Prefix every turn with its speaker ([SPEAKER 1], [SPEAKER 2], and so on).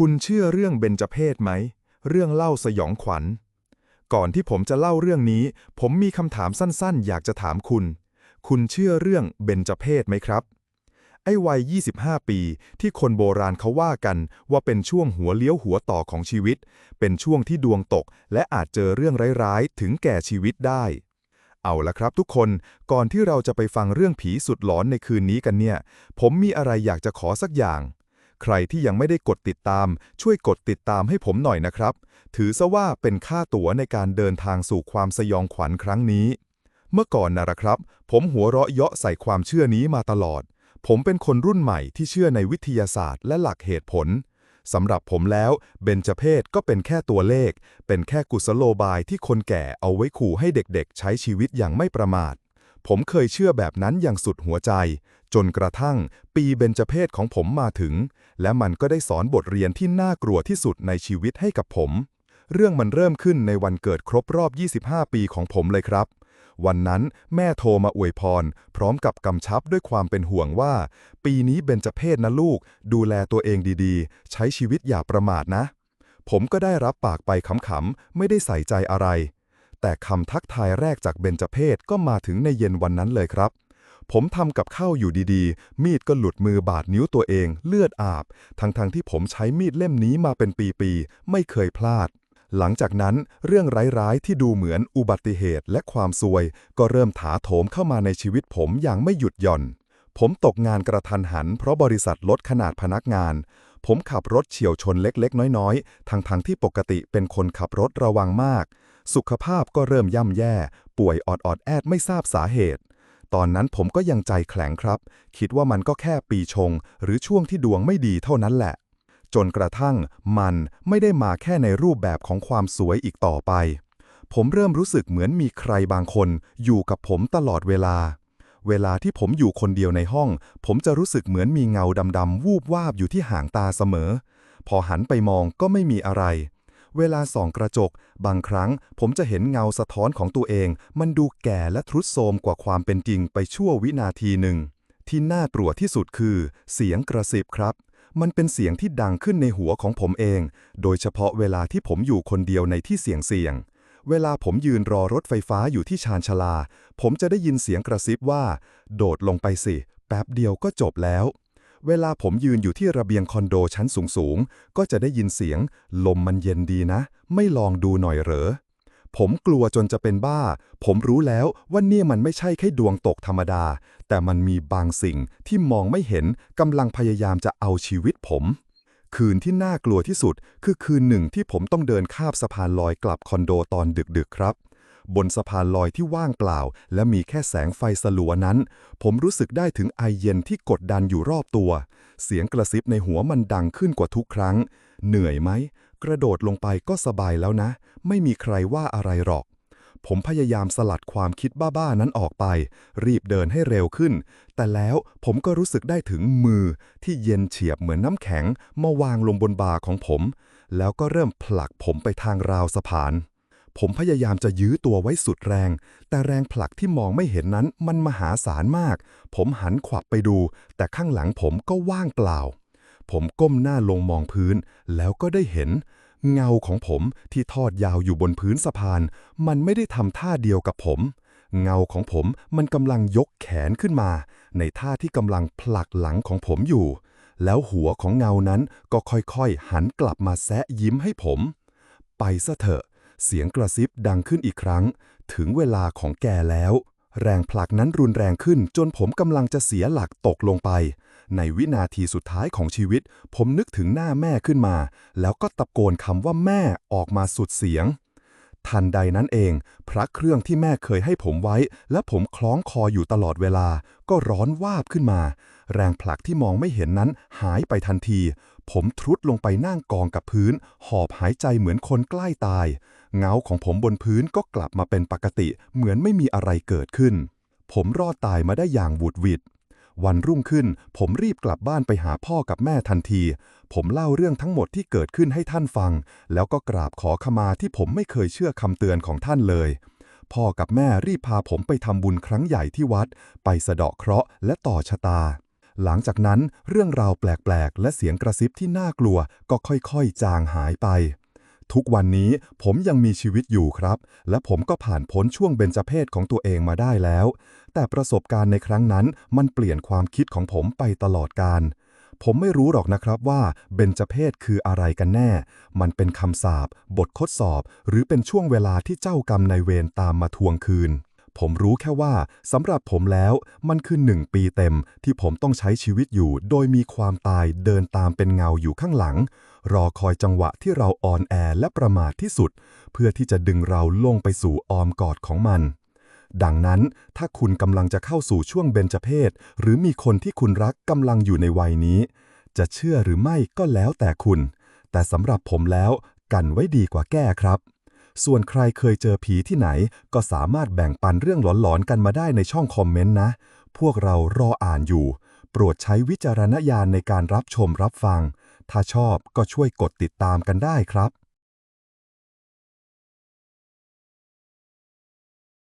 [SPEAKER 1] คุณเชื่อเรื่องเบญจเพศไหม เรื่องเล่าสยองขวัญ ก่อนที่ผมจะเล่าเรื่องนี้ ผมมีคำถามสั้นๆ อยากจะถามคุณ คุณเชื่อเรื่องเบญจเพศไหมครับ ไอ้วัย 25 ปี ที่คนโบราณเขาว่ากันว่าเป็นช่วงหัวเลี้ยวหัวต่อของชีวิต เป็นช่วงที่ดวงตก และอาจเจอเรื่องร้ายๆ ถึงแก่ชีวิตได้ เอาละครับทุกคน ก่อนที่เราจะไปฟังเรื่องผีสุดหลอนในคืนนี้กันเนี่ย ผมมีอะไรอยากจะขอสักอย่าง ใครที่ยังไม่ได้กดติดตาม ช่วยกดติดตามให้ผมหน่อยนะครับ ถือซะว่าเป็นค่าตั๋วในการเดินทางสู่ความสยองขวัญครั้งนี้ เมื่อก่อนนะครับ ผมหัวเราะเยาะใส่ความเชื่อนี้มาตลอด ผมเป็นคนรุ่นใหม่ที่เชื่อในวิทยาศาสตร์และหลักเหตุผลสำหรับผมแล้วเบญจเพศก็เป็นแค่ตัวเลข เป็นแค่กุศโลบายที่คนแก่เอาไว้ขู่ให้เด็กๆ ใช้ชีวิตอย่างไม่ประมาท ผมเคยเชื่อแบบนั้นอย่างสุดหัวใจ จนกระทั่งปีเบญจเพศของผมมาถึง และมันก็ได้สอนบทเรียนที่น่ากลัวที่สุดในชีวิตให้กับผม เรื่องมันเริ่มขึ้นในวันเกิดครบรอบ 25 ปีของผมเลยครับ วันนั้นแม่โทรมาอวยพร พร้อมกับกำชับด้วยความเป็นห่วงว่า ปีนี้เบญจเพศนะลูก ดูแลตัวเองดีๆ ใช้ชีวิตอย่าประมาทนะ ผมก็ได้รับปากไปขำๆไม่ได้ใส่ใจอะไร แต่คำทักทายแรกจากเบญจเพศก็มาถึงในเย็นวันนั้นเลยครับ ผมทำกับข้าวอยู่ดีๆ มีดก็หลุดมือบาดนิ้วตัวเอง เลือดอาบ ทั้งๆทที่ผมใช้มีดเล่มนี้มาเป็นปีๆ ไม่เคยพลาด หลังจากนั้นเรื่องร้ายๆ ที่ดูเหมือนอุบัติเหตุและความซวย ก็เริ่มถาโถมเข้ามาในชีวิตผมอย่างไม่หยุดหย่อน ผมตกงานกระทันหัน เพราะบริษัทลดขนาดพนักงาน ผมขับรถเฉียวชนเล็กๆ น้อยๆ ทั้งๆที่ปกติเป็นคนขับรถระวังมาก สุขภาพก็เริ่มย่ำแย่ ป่วยออดๆแอดไม่ทราบสาเหตุ ตอนนั้นผมก็ยังใจแข็งครับ คิดว่ามันก็แค่ปีชง หรือช่วงที่ดวงไม่ดีเท่านั้นแหละ จนกระทั่งมันไม่ได้มาแค่ในรูปแบบของความสวยอีกต่อไป ผมเริ่มรู้สึกเหมือนมีใครบางคน อยู่กับผมตลอดเวลา เวลาที่ผมอยู่คนเดียวในห้อง ผมจะรู้สึกเหมือนมีเงาดำๆวูบวาบอยู่ที่หางตาเสมอ พอหันไปมองก็ไม่มีอะไร เวลาส่องกระจก บางครั้งผมจะเห็นเงาสะท้อนของตัวเอง มันดูแก่และทรุดโทรมกว่าความเป็นจริงไปชั่ววินาทีหนึ่ง ที่น่ากลัวที่สุดคือ เสียงกระซิบครับ มันเป็นเสียงที่ดังขึ้นในหัวของผมเอง โดยเฉพาะเวลาที่ผมอยู่คนเดียวในที่เสี่ยงเสี่ยงเวลาผมยืนรอรถไฟฟ้าอยู่ที่ชานชาลา ผมจะได้ยินเสียงกระซิบว่า โดดลงไปสิ แป๊บเดียวก็จบแล้ว เวลาผมยืนอยู่ที่ระเบียงคอนโดชั้นสูงๆ ก็จะได้ยินเสียง ลมมันเย็นดีนะ ไม่ลองดูหน่อยเหรอ ผมกลัวจนจะเป็นบ้า ผมรู้แล้วว่านี่มันไม่ใช่แค่ดวงตกธรรมดา แต่มันมีบางสิ่งที่มองไม่เห็นกำลังพยายามจะเอาชีวิตผม คืนที่น่ากลัวที่สุด คือคืนหนึ่งที่ผมต้องเดินข้ามสะพานลอยกลับคอนโดตอนดึกๆครับ บนสะพานลอยที่ว่างเปล่า และมีแค่แสงไฟสลัวนั้น ผมรู้สึกได้ถึงไอเย็นที่กดดันอยู่รอบตัว เสียงกระซิบในหัวมันดังขึ้นกว่าทุกครั้ง เหนื่อยไหม กระโดดลงไปก็สบายแล้วนะ ไม่มีใครว่าอะไรหรอก ผมพยายามสลัดความคิดบ้าๆนั้นออกไป รีบเดินให้เร็วขึ้น แต่แล้วผมก็รู้สึกได้ถึงมือที่เย็นเฉียบเหมือนน้ำแข็งมาวางลงบนบ่าของผม แล้วก็เริ่มผลักผมไปทางราวสะพาน ผมพยายามจะยื้อตัวไว้สุดแรง แต่แรงผลักที่มองไม่เห็นนั้นมันมหาศาลมาก ผมหันขวับไปดู แต่ข้างหลังผมก็ว่างเปล่า ผมก้มหน้าลงมองพื้น แล้วก็ได้เห็น เงาของผมที่ทอดยาวอยู่บนพื้นสะพาน มันไม่ได้ทำท่าเดียวกับผม เงาของผมมันกำลังยกแขนขึ้นมา ในท่าที่กำลังผลักหลังของผมอยู่ แล้วหัวของเงานั้นก็ค่อยๆ หันกลับมาแซะยิ้มให้ผม ไปซะเถอะ เสียงกระซิบดังขึ้นอีกครั้ง ถึงเวลาของแกแล้ว แรงผลักนั้นรุนแรงขึ้นจนผมกำลังจะเสียหลักตกลงไป ในวินาทีสุดท้ายของชีวิต ผมนึกถึงหน้าแม่ขึ้นมา แล้วก็ตะโกนคำว่าแม่ออกมาสุดเสียง ทันใดนั้นเอง พระเครื่องที่แม่เคยให้ผมไว้ และผมคล้องคออยู่ตลอดเวลา ก็ร้อนวาบขึ้นมา แรงผลักที่มองไม่เห็นนั้นหายไปทันที ผมทรุดลงไปนั่งกองกับพื้น หอบหายใจเหมือนคนใกล้ตาย เงาของผมบนพื้นก็กลับมาเป็นปกติเหมือนไม่มีอะไรเกิดขึ้น ผมรอดตายมาได้อย่างหวุดหวิด วันรุ่งขึ้น ผมรีบกลับบ้านไปหาพ่อกับแม่ทันที ผมเล่าเรื่องทั้งหมดที่เกิดขึ้นให้ท่านฟัง แล้วก็กราบขอขมาที่ผมไม่เคยเชื่อคำเตือนของท่านเลย พ่อกับแม่รีบพาผมไปทำบุญครั้งใหญ่ที่วัด ไปสะเดาะเคราะห์และต่อชะตา
[SPEAKER 2] หลังจากนั้นเรื่องราวแปลก ๆ และเสียงกระซิบที่น่ากลัวก็ค่อย ๆ จางหายไป ทุกวันนี้ผมยังมีชีวิตอยู่ครับ และผมก็ผ่านพ้นช่วงเบญจเพศของตัวเองมาได้แล้ว แต่ประสบการณ์ในครั้งนั้นมันเปลี่ยนความคิดของผมไปตลอดกาลผมไม่รู้หรอกนะครับว่าเบญจเพศคืออะไรกันแน่ มันเป็นคำสาปบททดสอบ หรือเป็นช่วงเวลาที่เจ้ากรรมนายเวรตามมาทวงคืน ผมรู้แค่ว่าสำหรับผมแล้วมันคือหนึ่งปีเต็มที่ผมต้องใช้ชีวิตอยู่ โดยมีความตายเดินตามเป็นเงาอยู่ข้างหลัง รอคอยจังหวะที่เราอ่อนแอและประมาทที่สุด เพื่อที่จะดึงเราลงไปสู่ออมกอดของมัน ดังนั้นถ้าคุณกำลังจะเข้าสู่ช่วงเบญจเพศหรือมีคนที่คุณรักกำลังอยู่ในวัยนี้ จะเชื่อหรือไม่ก็แล้วแต่คุณ แต่สำหรับผมแล้วกันไว้ดีกว่าแก้ครับ ส่วนใครเคยเจอผีที่ไหน ก็สามารถแบ่งปันเรื่องหลอนๆกันมาได้ในช่องคอมเมนต์นะ พวกเรารออ่านอยู่ โปรดใช้วิจารณญาณในการรับชมรับฟัง ถ้าชอบก็ช่วยกดติดตามกันได้ครับ